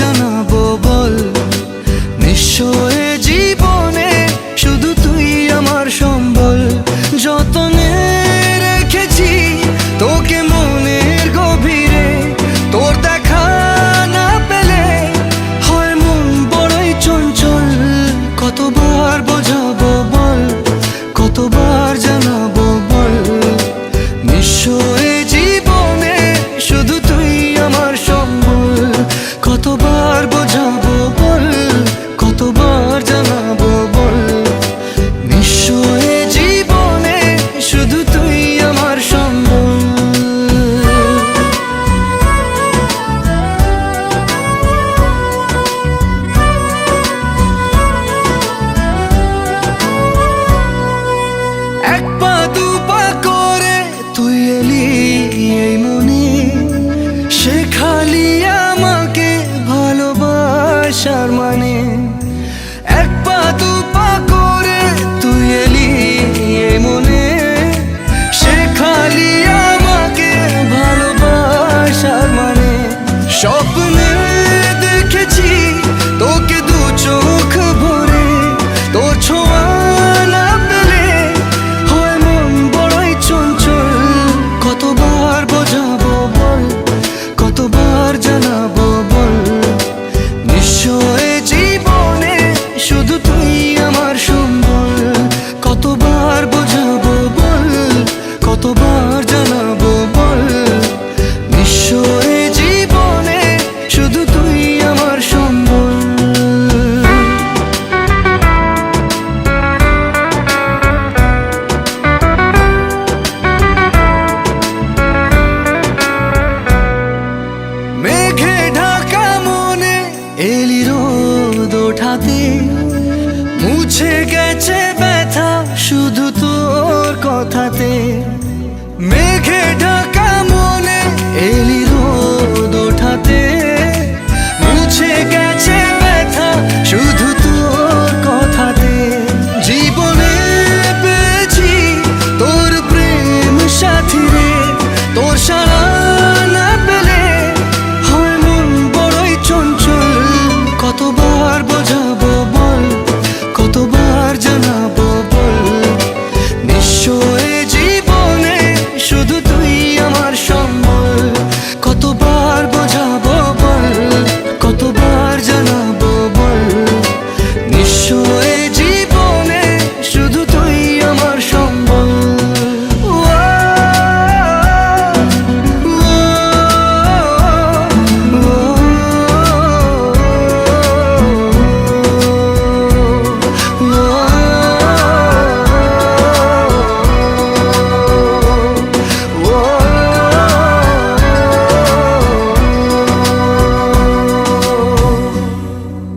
জানাব বল। নিশ্চয় জীবনে শুধু তুই আমার সম্বল। যতনে রেখেছি তোকে মনের গভীরে, তোর দেখা না পেলে হয় মন বড়ই চঞ্চল। কতবার বোঝাবো বল, কতবার জানাব ভালোবাসার মানে এক পা দু পা করে তুই এলি মনে। সে খালি আমাকে ভালোবাসার মানে স্বপ্নে হাতে মুছে গেছে ব্যথা শুধু তোর কথাতে। মেয়ে